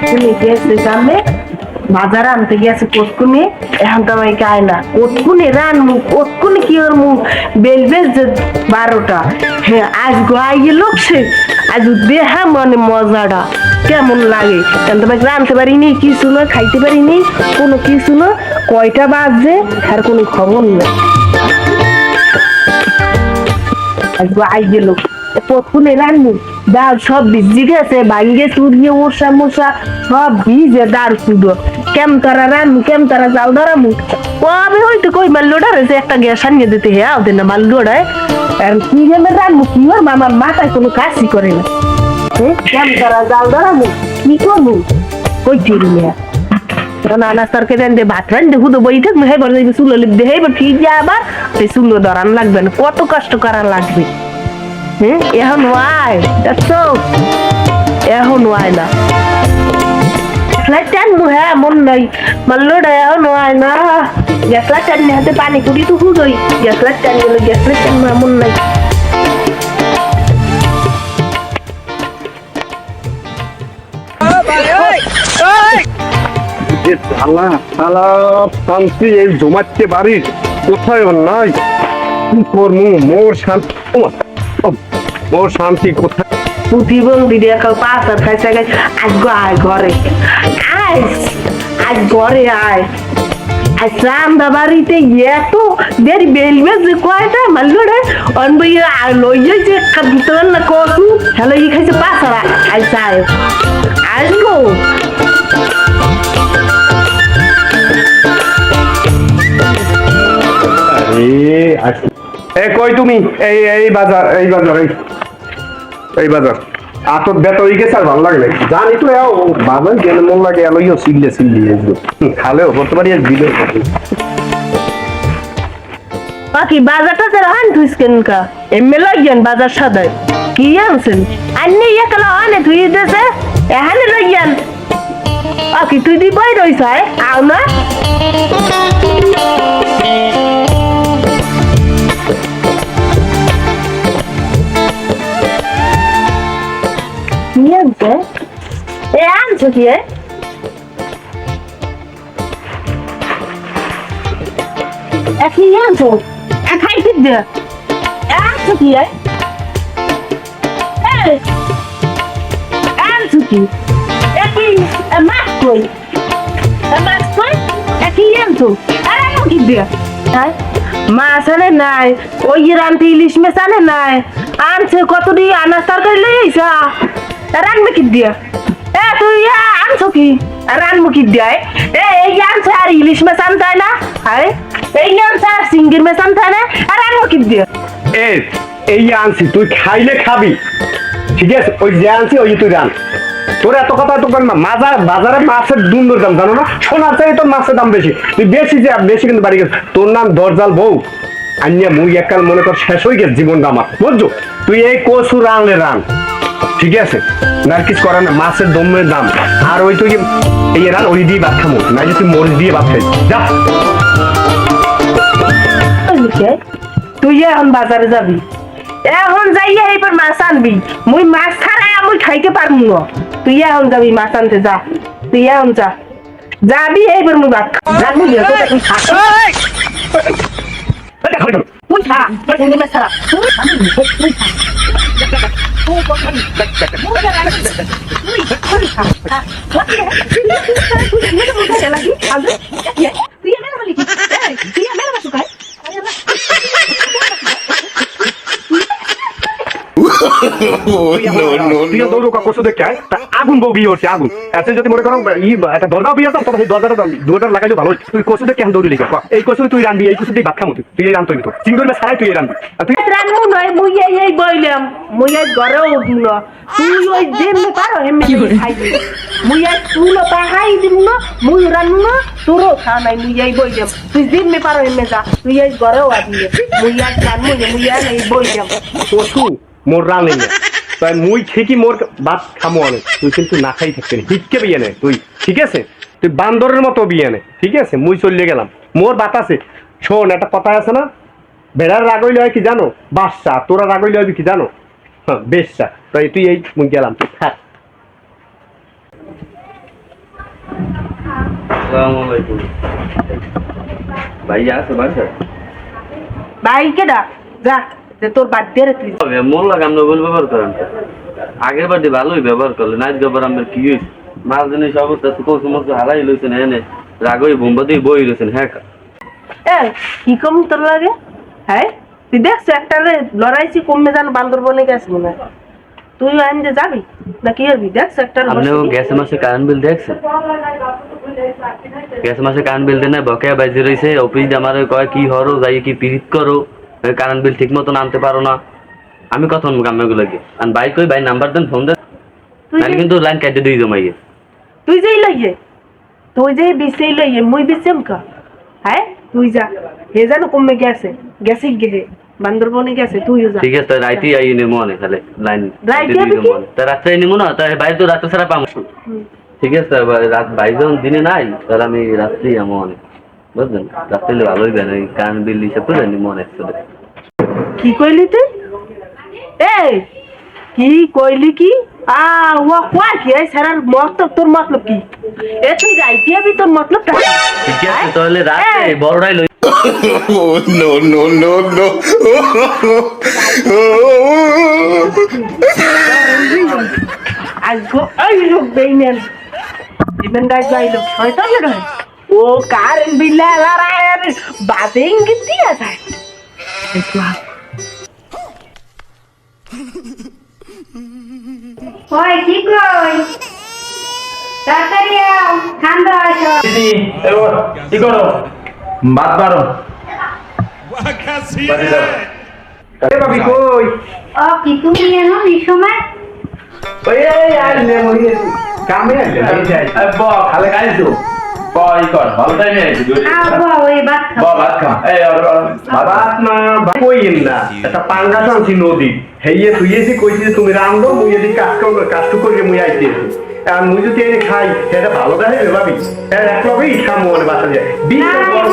কোটকুনি গেছে গ্রামে বাজার আনতে গেছে কোটকুনি এখন তো আমাকে আয় না। কোটকুনি রান মুখ কোটকুনি কি ওর মুখ? বেল বেল যে বারোটা। হ্যাঁ আজ গাইয়ে লোকছে আজ দেহা মনে মজাটা। কেমন লাগে? কেন তোমাকে রানতে পারিনি, কিছু না, খাইতে পারিনি, কোনো কিছু না। কয়টা বাজছে আর কোনো খবর নেই আজকে আই গেল প্রথমে রান্নি ডাল সব ভিজি গেছে ভাঙ্গে চুরিয়ে ওষা মোষা সব ভিজে ডাল শুধু। কেম তারা রান্নু কেম তারা জাল ধরামু? কবে হয়তো কই মাল্লোটা রয়েছে, একটা গ্যাস আনিয়ে দিতে হ্যাঁ ওদের না মাল্লোটায় আর কি গেমে রান্নু কি ওর মামার মাথায় কোনো কাজই করে না। কেম তারা জাল ধরামু, কি করব কই চিরি না? নানা সরকে দে তো ধরান লাগবে না, কত কষ্ট করা লাগবে। হ্যাঁ? এখন ওয়াই দেখছ এখন ওয়াই না। গ্যাসলাইট টান মুহে মন নাই। মাল্লো এখন ওয়াই না। গ্যাসলাইট টান হাতে পানি কুড়ি তো হুদই গ্যাসলাইট টান গেলে গ্যাসলাইট টান মুহে মন নাই। শালা শালা, শান্তি এই জমাচ্ছে বাড়ির কোথায় নাই? কি করব মোর শান্তি। ও, শান্তি কোথায়? প্রতিবন্ধী দেখাও পাঁচ আর খাইছে খাইছে আজ গো আয় ঘরে। আয় আজ ঘরে আয়। রান্দা বাড়িতে এত দেরি বেলবে যে কয়টা মারলো রে? অনবই আর লইয়ে যে দিতে না কসু হ্যালো ই খাইছে আজ আয় আসব এ আস- এ কই তুমি? এই এই বাজার এই বাজার এই বাজার। আতর বেত হয়ে গেছে আর ভালো লাগে জানি তো এও বাজার গেলে মন লাগে এলোইও সিগলি এগুলো খালেও করতে পারি আর পারি। বাকি বাজারটা যারা হান থুইসকেন কা এমএ লইয়েন বাজার সাদায়। কি আনছেন? আন্নি একলা আনে থুই দেছে এহানে লইয়েন। বাকি তুই দি বই রইছ আও না? আনছো কি এ একই আনছো একাই ঠিক দে আনছো কি আনছো কি একই মাছ কই মাছ কই একই আনছো আর আনো কি দে হ্যাঁ মাছ আনে নাই ওই রান্তি ইলিশ মাছ আনে নাই আনছে কত দিয়ে আনাজ তরকারি লই আইসা রানবে কি দিয়া তুই আনছো কি আর না? আরে, এই মাছ আনতে তো দাম জানো না? সোনার চাই তোর মাছের দাম বেশি। তুই বেশি যে, বেশি কিন্তু বাড়ি গেছে। তোর নাম দরজাল বউ। আনিয়া মুই একাল মনে কর শেষ হয়ে গেছে জীবনটা আমার। বুঝছ? তুই এই কচু রানলে রান। ঠিক আছে না আর কিছু করার না মাছের দমের দাম আর ওই তুই এই রান ওই দিয়ে ভাত খামো না যে তুই মরিচ দিয়ে ভাত খাই যা তুই এখন বাজারে যাবি এখন যাইয়া এইবার মাছ আনবি মুই মাছ ছাড়াই আমি খাইতে পারব না তুই এখন যাবি মাছ আনতে যা তুই এখন যা যাবি এইবার মুই ভাত না, তোকে তুই খা। তুই খা, তুই মাছ ছাড়া। তুই খা, তুই খা। তুই খা, খা। তুই এমএলএ বলি কি? এই, তুই এমএলএ বাসু খায়? তুইও দৌড়ো কা কচু দেখে আয়। তা আগুন বউ বিয়ে হচ্ছে আগুন। এসে যদি মনে করো ই একটা দরজা বিয়ে হতাম তবে দরজাটা দুটা লাগাইলে ভালো। তুই কচু দেখে এখন দৌড়ি লিখে এই কচু তুই রানবি এই কচু দিয়ে ভাত খামো তুই তুই এই রানতো তো চিংড়ি মাছ ছাড়াই তুই এই রানবি আর তুই রানমু নয় মুই এই এই বইলাম। মুই এই ঘরে উঠু না তুই ওই যেমনি পারো এমনি খাইবি মুই এই তুলো পাহাই দিম না মুই রানমু না তোরও খা নাই মুই এই বইলাম। তুই যেমনি পারো এমনি যা। তুই এই ঘরেও আসবি মুই আজ রানমু মুই এই বইলাম। কচু মোর রানে তাই মুই ঠিকই মোর ভাত খামো অনেক তুই কিন্তু না খাই থাকতে হিটকে বিয়ে নে তুই। ঠিক আছে? তুই বান্দরের মতো বিয়ে নে। ঠিক আছে? মুই চলে গেলাম। মোর বাত আছে। শোন একটা কথা আছে না? ভেড়ার রাগইলে হয় কি জানো? বাদশা। তোরা রাগইলে হয় কি জানো? হ্যাঁ বেশা। তাই তুই এই মুই গেলাম। তুই থাক আসসালামু আলাইকুম। ভাই আছে বাসায়? ভাই কেডা যা। যে তোর বাদ দিয়ে তুই। তবে মন লাগে আমরা বল ব্যবহার করেন আগের বার দিয়ে ভালোই ব্যবহার করলে নাইট ব্যবহার আমার কি হয়েছে মাছ জিনিস অবস্থা তো কৌশল মতো হারাই লইছেন এনে রাগই বোম্বা দিয়ে বই লইছেন হ্যাঁ এ কি কম তোর লাগে? হ্যাঁ? তুই দেখছ একটা লড়াইছি কমে যান বান্দরবনে গেছে মনে হয়। তুই আইন যে যাবি না কি করবি দেখছ একটা আপনিও গ্যাসে মাসে কারেন্ট বিল দেখছেন? গ্যাস মাসে কারেন্ট বিল দেন বকেয়া বাজি রয়েছে অফিস আমার কয় কি হরো যাই কি পিরিত করো। কারেন্ট বিল ঠিক মতন আনতে পারো না। আমি কথা শুনব কামে লাগে। আর বাইক কই? ভাই নাম্বার দেন ফোন দেন। তুই নাহলে কিন্তু লাইন কাটে দিয়ে জমাইয়ে তুই যেই লইয়ে। তুই যে বিছেই লইয়ে মুই বিছেম কা? হ্যাঁ? তুই যা। হে জানো কমে গেছে। গেছে গে বান্দরবনে গেছে তুইও যা। ঠিক আছে রাইতে আই অনেক তাহলে। লাইন রাইতে কি? তা রাত্রে নেমো না তাই বাইরে তো রাত্রে ছাড়া পাবো। ঠিক আছে রাত যখন দিনে নাই। তাহলে আমি রাত্রেই আমো অনেক। বুঝলেন? রাত্রে ভালোই বেন ওই বিল হিসাব করে নিমো অনেক কি কইলি তুই? এই কি কইলি কি? আ ও কয় কি? এই সারার মতলব তোর মতলব কি? এ তুই রাইতে আবি তোর মতলব টা। ঠিক আছে তাহলে রাত্রে এই। বড়টাই লই Oh, no, no, no, no. গো এই লোক বেইমেন। ইবেন গাই গাই লোক শয়তান না ও কারেন বিল্লা লারায়ের বাজে ইঙ্গিত দিয়া যায়। ওই কি কই? তাড়াতাড়ি আও ঠান্ডা আসো দিদি এবার কি করো? বাদ বারো। এ বাবি কই? ও কি তুমি এনো এই সময়? ওই আর নে মরি কামে আইলে এই যাই। ব খালে খাইছো? কর ভালো আবো ওই ভাত খা এই আর ভাত না কইন না? একটা পাঙ্গাস আনছি নদী। হেইয়ে তুইয়েছি কইছি যে তুমি রান্ধো মুই এদি কাজ করব কাজটু করিয়ে মুই আইতেছি আর মুই যদি এনে খাই সেটা ভালো দেখে ভাবি। হ্যাঁ এক লবেই খামো মানে বাসা যায় বিশ না করো।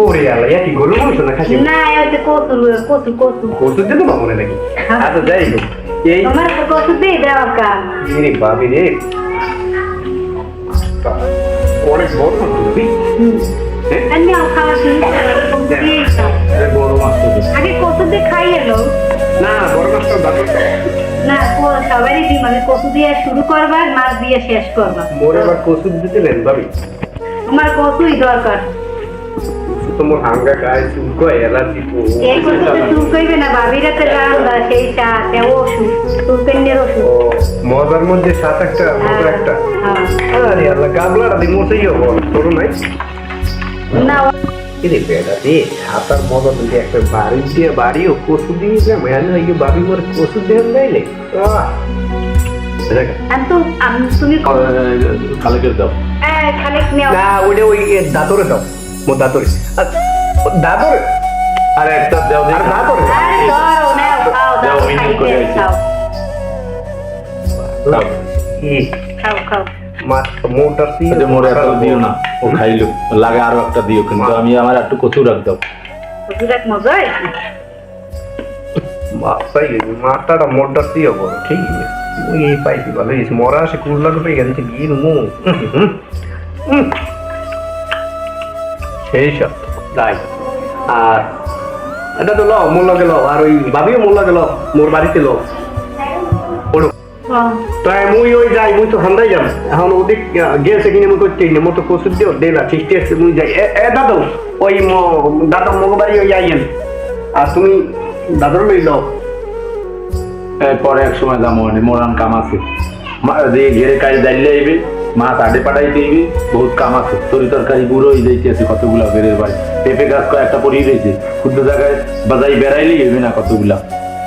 ওরে আল্লাহ কি গরু মাংস না খাসি না এতে কচু কচু কচু। কত দিন তো মনে নাকি? আচ্ছা যাই হোক। এই তোমার দিয়ে দেওয়া বাবি রে অনেক বড়? হ্যাঁ? আমি খাওয়া বড় মাছ আগে কচু দিয়ে খাই এলো। না বড় মাছটা না সবারই আগে কচু দিয়ে শুরু করবা মাছ দিয়ে শেষ করবা। মোরে আবার কচু দিতে নেন ভাবি। তোমার কচুই দরকার। তোমার হাঙ্গা গায়ে চুলকো অ্যালার্জি এই কচু তো চুল কইবে না ভাবিরা তো রান্না সেই সাথে ওষুধ চুলকেন্ডের ওষুধ। মজার মধ্যে সাত একটা মজার একটা। হ্যাঁ। আরে আল্লাহ গাবলাটা দি মোটেই হব তোর নাই? না। কিরে বেটা রে হাতার মজা দিকে একটা বাড়ি দিয়ে বাড়িও কচু দিয়ে যাম এখানে ওই যে বাবি মোর কচু দিয়ে নাইলে তুমি খালে করে দাও। এই, না ওইটা ওই দাঁতরে দাও। মোর দাঁতরে আর দাঁতরে আরে একটা দাও আর দেখি দাঁতরে আরে ধরো নেও খাও দাও দাও, মিনিট খাইতে করে আইছি। খাও। দাও কি খাও খাও। মাছ মোটা সি আচ্ছা মোরে একটা দিও না। ও খাইলো। লাগে আরও একটা দিও কিন্তু আমি আমার একটু কচু রাখ দাও। বুঝলাক মজাই মাছাই মাথাটা মোটা সি হব? ঠিক আছে। ওই এই পাইছি ভালো মরা সে কুড়লা রূপে গেছে গিয়ে মু সেই সব তাই আর এটা তো ল মোর লগে ল আর ওই ভাবিও মোর লগে ল মোর বাড়িতে ল ওড়ো তাই মুই ওই যাই মুই তো হান্দাই যাম। এখন ওদিক গেছে কিনে মুই করতে না মতো কসুর দিও দেলা ঠিক আছে মুই যাই। এ দাদু ওই ম- দাদা মগবাড়ি ওই আইয়েন আর তুমি দাদুর লই লও। পরে এক সময় দাম মোরান কাম আছে। ঘেরে কাজ দাইলে আইবে মাছ আডে পাঠাই দিবি বহুত কাম আছে। তরি তরকারি বুড়ো হয়ে যাইতে আছে কতগুলা বেরের বাড়ি। পেঁপে গাছ কয়েকটা পরিয়ে রয়েছে ক্ষুদ্র জায়গায় বাজাই বেড়াইলেই হইবে না কতগুলা।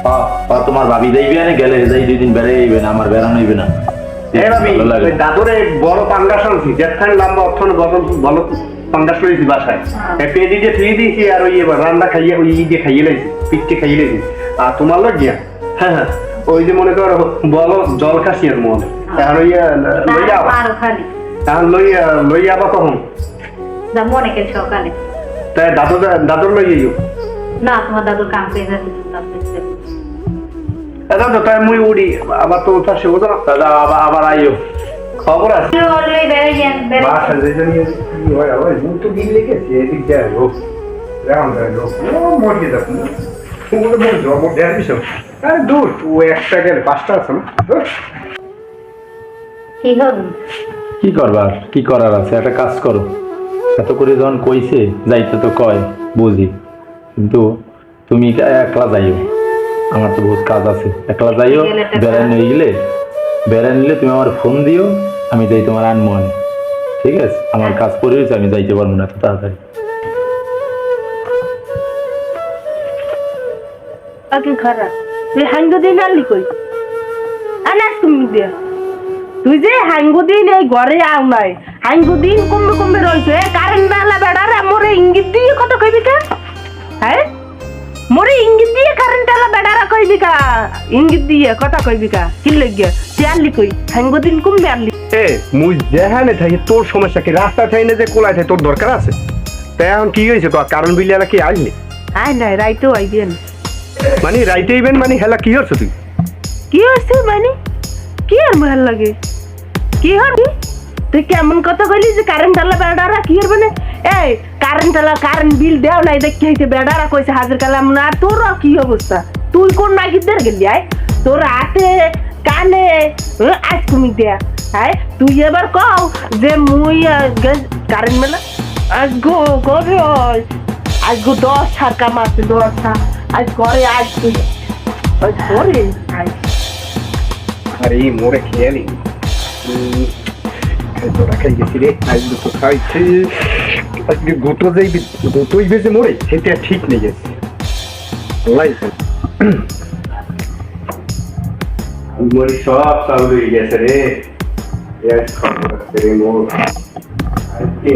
হ্যাঁ হ্যাঁ, তোমার ভাবি যাইবে না গেলে যাই দুই দিন বেড়াই আইবে না আমার বেড়ানো হইবে না। এ ভাবি ওই দাদুরে বড় পাঙ্গাস আনছি যেখানে লম্বা অর্থন বদল বলো পাঙ্গাস লইছি বাসায়। এ পেদি যে থুই দিয়েছি আর ওই এবার রান্না খাইয়ে ওই দিয়ে খাইয়ে লাইছি পিঠে খাইয়ে লাইছি। আর তোমার গিয়া হ্যাঁ হ্যাঁ। ওই যে মনে করো বলো জল খাসি আর মন। ওই লইয়া খালি। এখন লইয়া লইয়া আবার কখন? সকালে? তাই দাদু দাদুর লই যাইও না তোমার দাদুর কাম করে যাচ্ছে দাদু তাই মুই উড়ি আবার তো দাদা আবার আইও। খবর আছে? বাসা নিয়ে কি হয় আবার তো লেগেছে এদিক যায় যায় ওগুলো মরে যাব দেড় বিষয়। আরে দূর ও একটা গেলে পাঁচটা আছে না। কি হল কি করবার কি করার আছে? একটা কাজ করো। এত করে যখন কইছে যাইতে তো কয় বুঝি। কিন্তু তুমি একলা যাইও। আমার তো বহুত কাজ আছে। একলা যাইও নিয়ে গেলে নিলে তুমি আমার ফোন দিও আমি যাই তোমার আনব আনি। ঠিক আছে? আমার কাজ পড়ে রয়েছে আমি যাইতে পারব না এত তাড়াতাড়ি। খারাপ। তুই হাঙ্গ দিন আনলি কই? আনাস তুমি দিয়া তুই যে হাঙ্গ দিন এই ঘরে আও নাই হাঙ্গ দিন কমবে কমবে রইছে। কারেন্ট নালা বেড়ারে মোরে ইঙ্গিত দিয়ে কত কইবি কা? হ্যাঁ? মোরে ইঙ্গিত দিয়ে কারেন্ট আলা বেড়ারা কইবি কা? ইঙ্গিত দিয়ে কথা কইবি কা? কি লাগিয়া তুই আনলি কই? হাঙ্গ দিন কমবে আনলি। এ মুই যেখানে থাকি তোর সমস্যা কি? রাস্তা থাই না যে কোলায় থাই তোর দরকার আছে? তাই এখন কি হয়েছে? কারণ বিলিয়ালা কি আসলি আয় নাই রাইতেও আইবেন মানে রাইতে ইবেন মানে হেলা কি হচ্ছে তুই কি হয়েছে মানে কি আর ভালো লাগে? কি হবি তুই কেমন কথা কইলি যে কারেন্ট আলা বেড়ারা কি হবে না এই কারেন্ট আলা কারেন্ট বিল দেও নাই, দেখি হইছে বেড়ারা কইছে হাজির কালাম না। আর তোর কি অবস্থা? তুই কোন নাগিদের গেলি, আয়? তোর হাতে, কানে আজ তুমি দেয়া। হ্যাঁ তুই এবার কও যে মুই কারেন্ট মেলা আজ গো করে আজ গো দশ হার কাম দশ হার আজ ঘরে আজ তুই ওই করে আজ আরে এই মোরে খেয়ে নি তোরা খাই গেছি রে আজ তো খাইছি আজকে গোটো যাইবি গোটোই বেজে মোরে সেটা ঠিক নেই গেছে আল্লাহ মোরে সব চালু হয়ে গেছে রে এর খবর আছে রে মোর আজকে